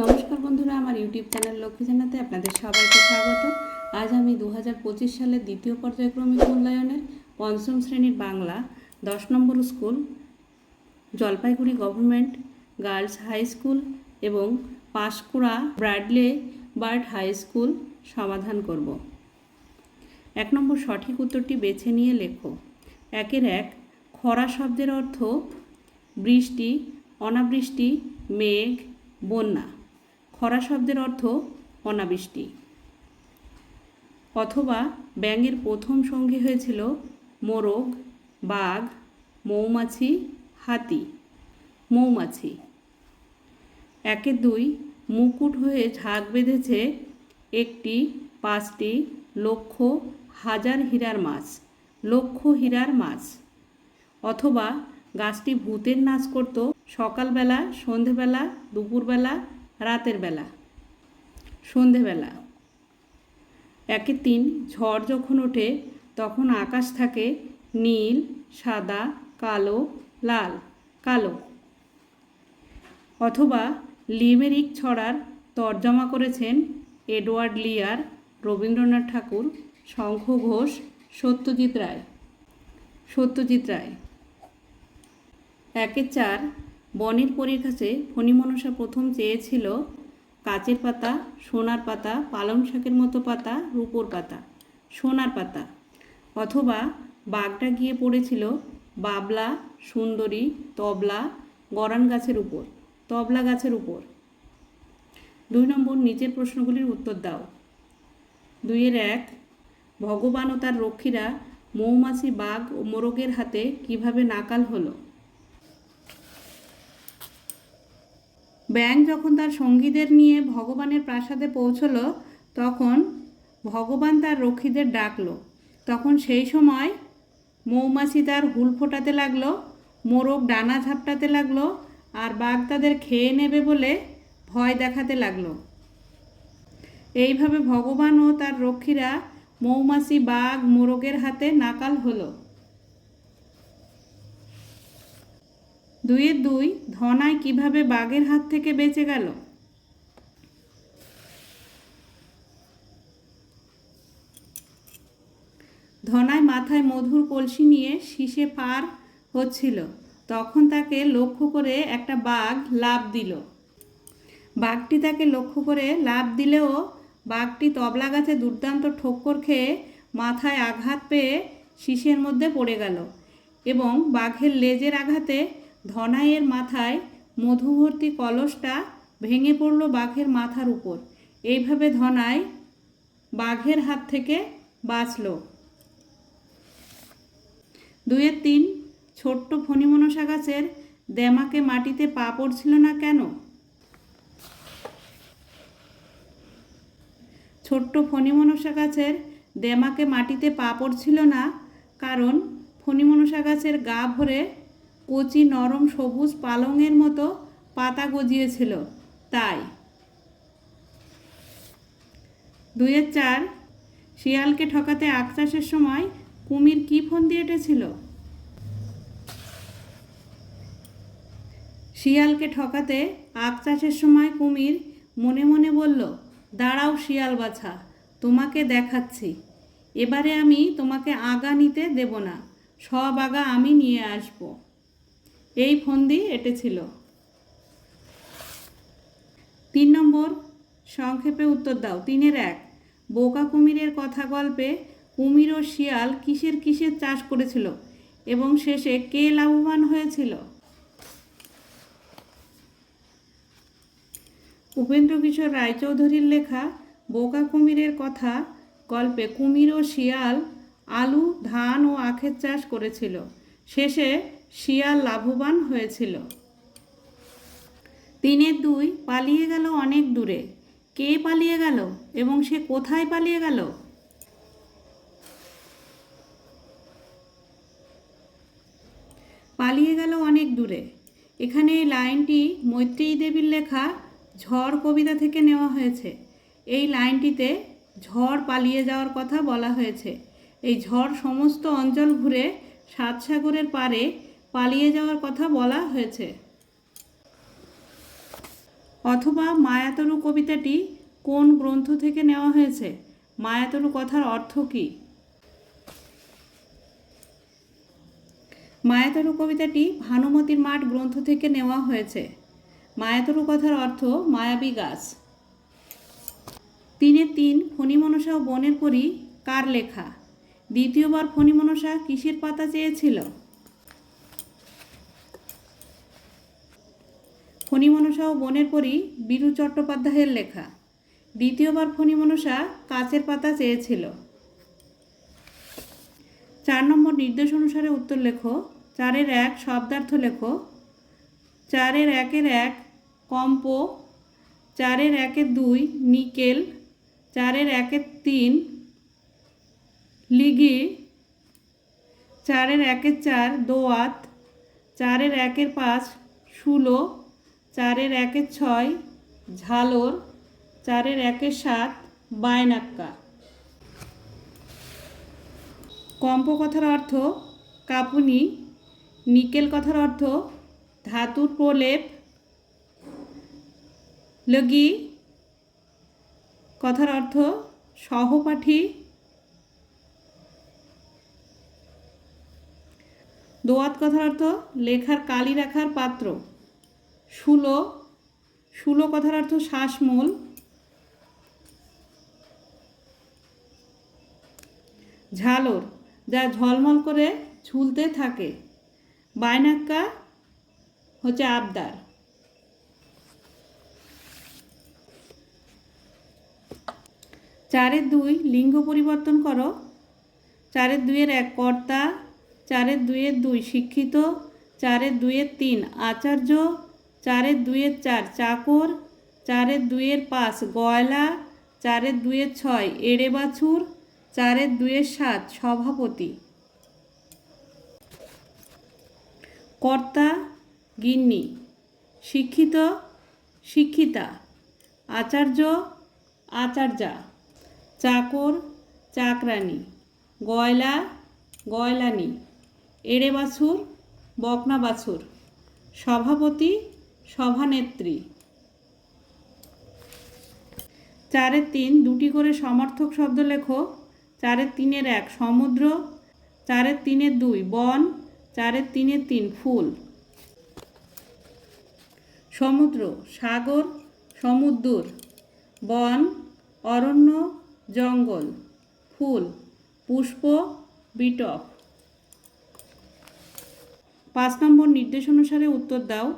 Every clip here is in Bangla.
নমস্কার বন্ধুরা, আমার ইউটিউব চ্যানেল লক্ষ্মী জানাতে আপনাদের সবাইকে স্বাগত। আজ আমি দু হাজার পঁচিশ সালের দ্বিতীয় পর্যায়ক্রমিক মূল্যায়নের পঞ্চম শ্রেণির বাংলা দশ number school, Jalpaiguri government girls high school এবং Panskura Bradley Bird high school সমাধান করব। এক নম্বর সঠিক উত্তরটি বেছে নিয়ে লেখো। একের এক, খরা শব্দের অর্থ বৃষ্টি, অনাবৃষ্টি, মেঘ, বন্যা। খরা শব্দের অর্থ অনাবৃষ্টি। অথবা ব্যাঙের প্রথম সঙ্গী হয়েছিল মোরগ, বাঘ, মৌমাছি, হাতি, মৌমাছি। একের দুই মুকুট হয়ে ঝাঁক বেঁধেছে একটি, পাঁচটি, লক্ষ, হাজার হীরার মাছ, লক্ষ হীরার মাছ। অথবা গাছটি ভূতের নাচ করত সকালবেলা, সন্ধেবেলা, দুপুরবেলা রাতের বেলা, সন্ধেবেলা। একে তিন, ঝড় যখন ওঠে, তখন আকাশ থাকে নীল, সাদা, কালো, লাল, কালো। অথবা লিমেরিক ছড়ার তর্জমা করেছেন এডওয়ার্ড লিয়ার, রবীন্দ্রনাথ ঠাকুর, শঙ্খ ঘোষ, সত্যজিৎ রায়। সত্যজিৎ রায়। একের চার বনের পরীর কাছে ফণিমনসা প্রথম চেয়েছিল কাচের পাতা, সোনার পাতা, পালং শাকের মতো পাতা, রূপোর পাতা, সোনার পাতা। অথবা বাঘটা গিয়ে পড়েছিল বাবলা, সুন্দরী, তবলা, গরান গাছের উপর, তবলা গাছের উপর। দুই নম্বর নিচের প্রশ্নগুলির উত্তর দাও। দুইয়ের এক, ভগবান ও তার রক্ষীরা মৌমাছি, বাঘ ও মোরগের হাতে কীভাবে নাকাল হলো? ব্যাং যখন তার সঙ্গীদের নিয়ে ভগবানের প্রাসাদে পৌঁছল, তখন ভগবান তার রক্ষীদের ডাকলো। তখন সেই সময় মৌমাছি তার হুল ফোটাতে লাগল, মোরগ ডানা ঝাপটাতে লাগল, আর বাঘ তাদের খেয়ে নেবে বলে ভয় দেখাতে লাগল। এইভাবে ভগবান ও তার রক্ষীরা মৌমাছি, বাঘ, মোরগের হাতে নাকাল হলো। দুইয়ের দুই ধনায় কীভাবে বাঘের হাত থেকে বেঁচে গেল? ধনায় মাথায় মধুর কলসি নিয়ে শীষে পার হচ্ছিল। তখন তাকে লক্ষ্য করে একটা বাঘ লাভ দিল। বাঘটি তাকে লক্ষ্য করে লাভ দিলেও বাঘটি তবলা গাছে দুর্দান্ত ঠক্কর খেয়ে মাথায় আঘাত পেয়ে শীষের মধ্যে পড়ে গেল এবং বাঘের লেজের আঘাতে ধনাইয়ের মাথায় মধুভর্তি কলসটা ভেঙে পড়ল বাঘের মাথার উপর। এইভাবে ধনাই বাঘের হাত থেকে বাঁচল। দুয়ের তিন, ছোট্ট ফণিমনসা গাছের দেমাকে মাটিতে পা পড়ছিল না কেন? ছোট্ট ফণিমনসা গাছের দেমাকে মাটিতে পা পড়ছিল না কারণ ফণিমনসা গাছের গা ভরে কচি নরম সবুজ পালংয়ের মতো পাতা গজিয়েছিল, তাই। দুইয়ের চার, শিয়ালকে ঠকাতে আখ চাষের সময় কুমির কি ফোন দিয়ে এঁটেছিল? শিয়ালকে ঠকাতে আখ চাষের সময় কুমির মনে মনে বলল, দাঁড়াও শিয়াল বাছা, তোমাকে দেখাচ্ছি। এবারে আমি তোমাকে আগা নিতে দেব না, সব আগা আমি নিয়ে আসব। এই ফন্দি এঁটেছিল তিন নম্বর, সংক্ষেপে উত্তর দাও। তিনের এক, বোকা কুমিরের কথা গল্পে কুমির ও শিয়াল কিসের কিসের চাষ করেছিল এবং শেষে কে লাভবান হয়েছিল? উপেন্দ্র কিশোর রায়চৌধুরীর লেখা বোকা কুমিরের কথা গল্পে কুমির ও শিয়াল আলু, ধান ও আখের চাষ করেছিল। শেষে শিয়াল লাভবান হয়েছিল। তিনের দুই পালিয়ে গেল অনেক দূরে। কে পালিয়ে গেল এবং সে কোথায় পালিয়ে গেল? পালিয়ে গেল অনেক দূরে। এখানে এই লাইনটি মৈত্রেয়ী দেবীর লেখা ঝড় কবিতা থেকে নেওয়া হয়েছে। এই লাইনটিতে ঝড় পালিয়ে যাওয়ার কথা বলা হয়েছে। এই ঝড় সমস্ত অঞ্চল ঘুরে সাত সাগরের পারে পালিয়ে যাওয়ার কথা বলা হয়েছে। অথবা মায়াতরু কবিতাটি কোন গ্রন্থ থেকে নেওয়া হয়েছে? মায়াতরু কথার অর্থ কী? মায়াতরু কবিতাটি ভানুমতির মাঠ গ্রন্থ থেকে নেওয়া হয়েছে। মায়াতরু কথার অর্থ মায়াবী গাছ। তিনে তিন ফণিমনসা ও বনের পরি কার লেখা? দ্বিতীয়বার ফণিমনসা কিসের পাতা চেয়েছিল? ফণিমনসা ও বনের পরি বীরু চট্টোপাধ্যায়ের লেখা। দ্বিতীয়বার ফণিমনসা কাচের পাতা চেয়েছিল। চার নম্বর নির্দেশ অনুসারে উত্তর লেখো, চারের এক শব্দার্থ লেখো, চারের একের এক কম্প, চারের একের দুই নিকেল, চারের একের তিন লিগি, চারের একের চার দোয়াত, চারের একের পাঁচ ষোলো চারের একের ছয়, ঝালর। চারের একের সাত, বায়নাক্কা। কম্প কথার অর্থ কাপুনি, নিকেল কথার অর্থ ধাতুর প্রলেপ, লগি। কথার অর্থ সহপাঠী। দোয়াত কথার অর্থ লেখার কালি রাখার পাত্র। শুলো। শুলো কথার অর্থ শ্বাসমূল। ঝালর, যা ঝলমল করে ঝুলতে থাকে। বায়নাক্কা হচ্ছে আবদার। চারের দুই লিঙ্গ পরিবর্তন করো। চারের দুইয়ের এক কর্তা, চারের দুইয়ের দুই শিক্ষিত, চারের দুইয়ের তিন আচার্য চারের দুইয়ের চার, চাকর। চারের দুইয়ের পাঁচ, গয়লা। চারের দুইয়ের ছয় এড়ে বাছুর চারের দুইয়ের সাত, সভাপতি। কর্তা, গিন্নি। শিক্ষিত, শিক্ষিতা। আচার্য, আচার্যা। চাকর, চাকরানী। গয়লা, গয়লানি। এড়ে বাছুর বকনা বাছুর সভাপতি সভানেত্রী। চারের তিন, দুটি করে সমর্থক শব্দ লেখো। চারের তিনের এক, সমুদ্র। চারের তিনের দুই, বন। চারের তিনের তিন, ফুল। সমুদ্র, সাগর সমুদ্র বন, অরণ্য, জঙ্গল। ফুল, পুষ্প, বিটপ। পাঁচ নম্বর নির্দেশ অনুসারে উত্তর দাও।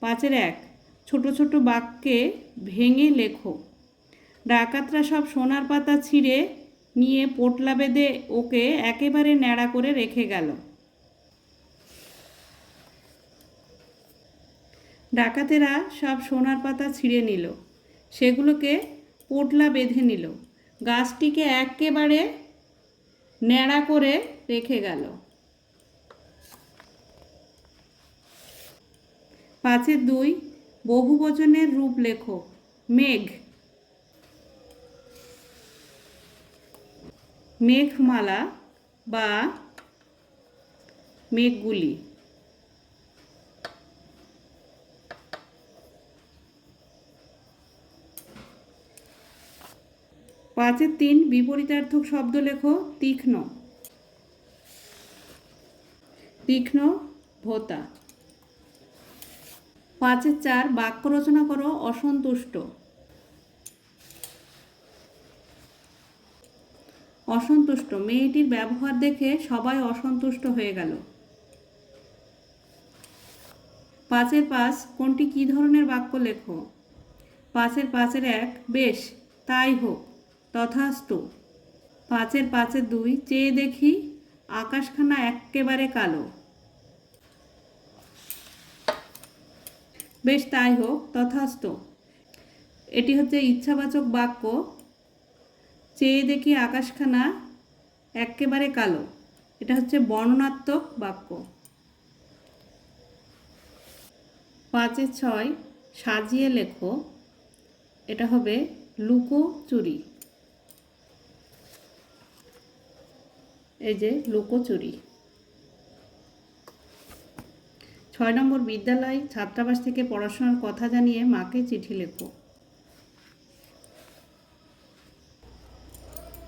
পাঁচের এক, ছোট ছোট বাক্যে ভেঙে লেখো। ডাকাতরা সব সোনার পাতা ছিঁড়ে নিয়ে পোটলা বেঁধে ওকে একেবারে ন্যাড়া করে রেখে গেল। ডাকাতেরা সব সোনার পাতা ছিঁড়ে নিল। সেগুলোকে পোটলা বেঁধে নিল। গাছটিকে একেবারে ন্যাড়া করে রেখে গেল। পাঁচের দুই বহু বচনের রূপ লেখো মেঘ। মেঘমালা বা মেঘগুলি। পাঁচের তিন, বিপরীতার্থক শব্দ লেখো, তীক্ষ্ণ। তীক্ষ্ণ, ভোতা। পাঁচের চার বাক্য রচনা করো, অসন্তুষ্ট। অসন্তুষ্ট, মেয়েটির ব্যবহার দেখে সবাই অসন্তুষ্ট হয়ে গেল। পাঁচের পাঁচ, কোনটি কী ধরনের বাক্য লেখো? পাঁচের পাঁচের এক, বেশ, তাই হোক, তথাস্তু। পাঁচের পাঁচের দুই, চেয়ে দেখি, আকাশখানা এক্কেবারে কালো। বেশ তাই হোক, তথাস্ত। এটি হচ্ছে ইচ্ছাবাচক বাক্য। চেয়ে দেখি আকাশখানা একেবারে কালো। এটা হচ্ছে বর্ণনাত্মক বাক্য। পাঁচে ছয় সাজিয়ে লেখো। এটা হবে লুকো চুরি। এই যে লুকোচুরি ছয় নম্বর বিদ্যালয়, ছাত্রাবাস থেকে পড়াশোনার কথা জানিয়ে মাকে চিঠি লেখো।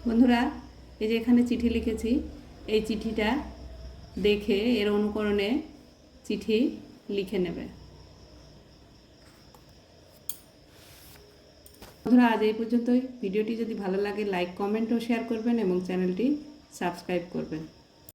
বন্ধুরা, এই যে এখানে চিঠি লিখেছি, এই চিঠিটা দেখে এর অনুকরণে চিঠি লিখে নেবে। বন্ধুরা, আজ এই পর্যন্তই। ভিডিওটি যদি ভালো লাগে, লাইক, কমেন্ট ও শেয়ার করবেন এবং চ্যানেলটি সাবস্ক্রাইব করবেন।